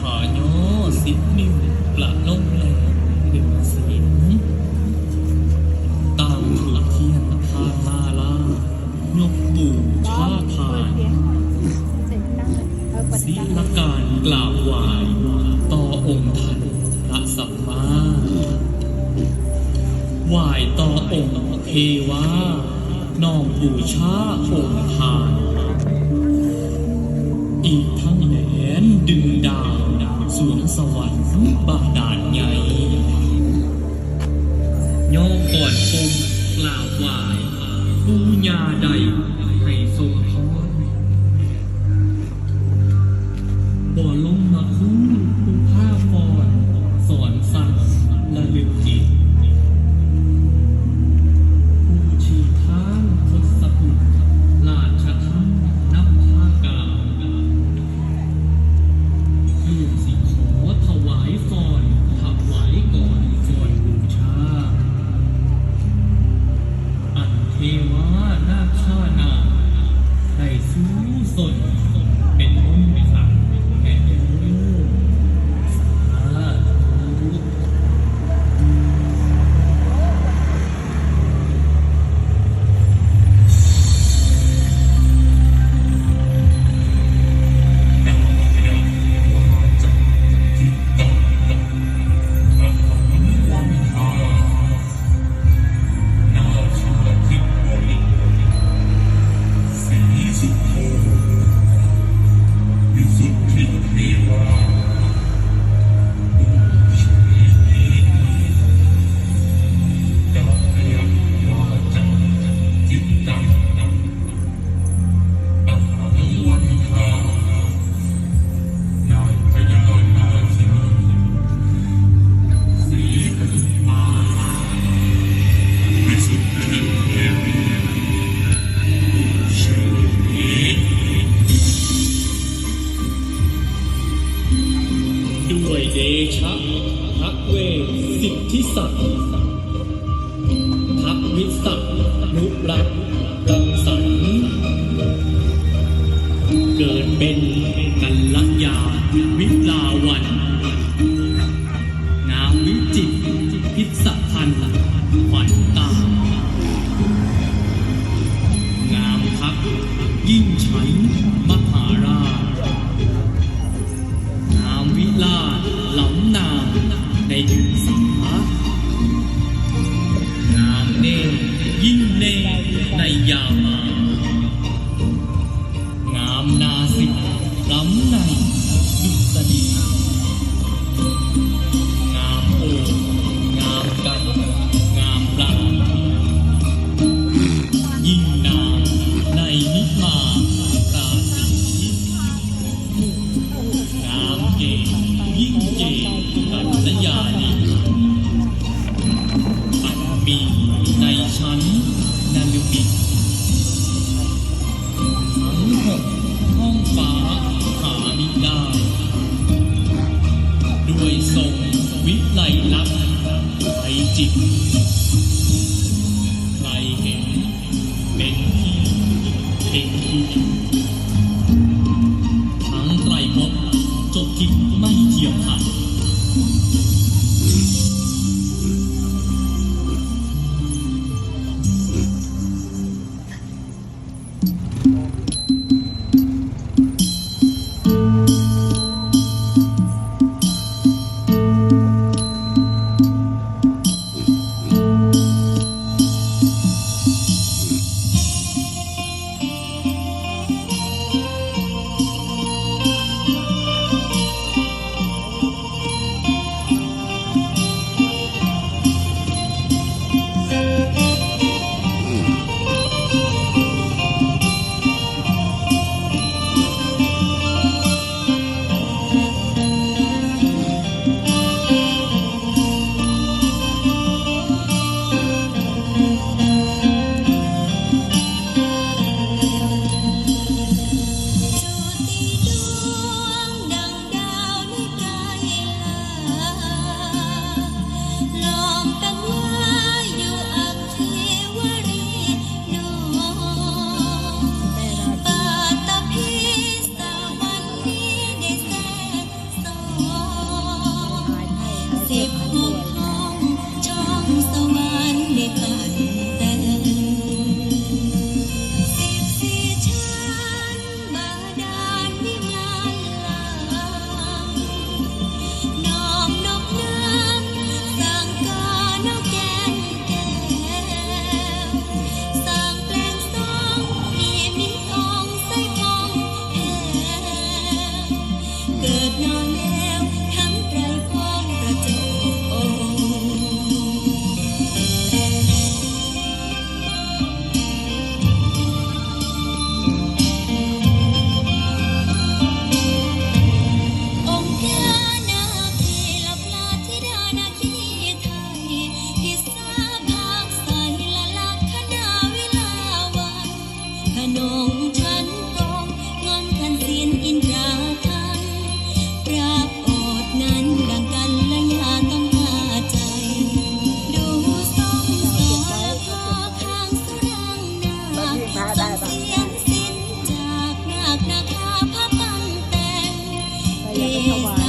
ขาย่อสิบนิ้วปละลงแลหนึ่งสีตามขลัเทียนพาลาลายกปู่ชาทานศีลการกล่าววายต่อองค์ท่านพระสัมมาวายต่อองค์เทวาน้องบูชาองค์ sur 101.1 Barda. แ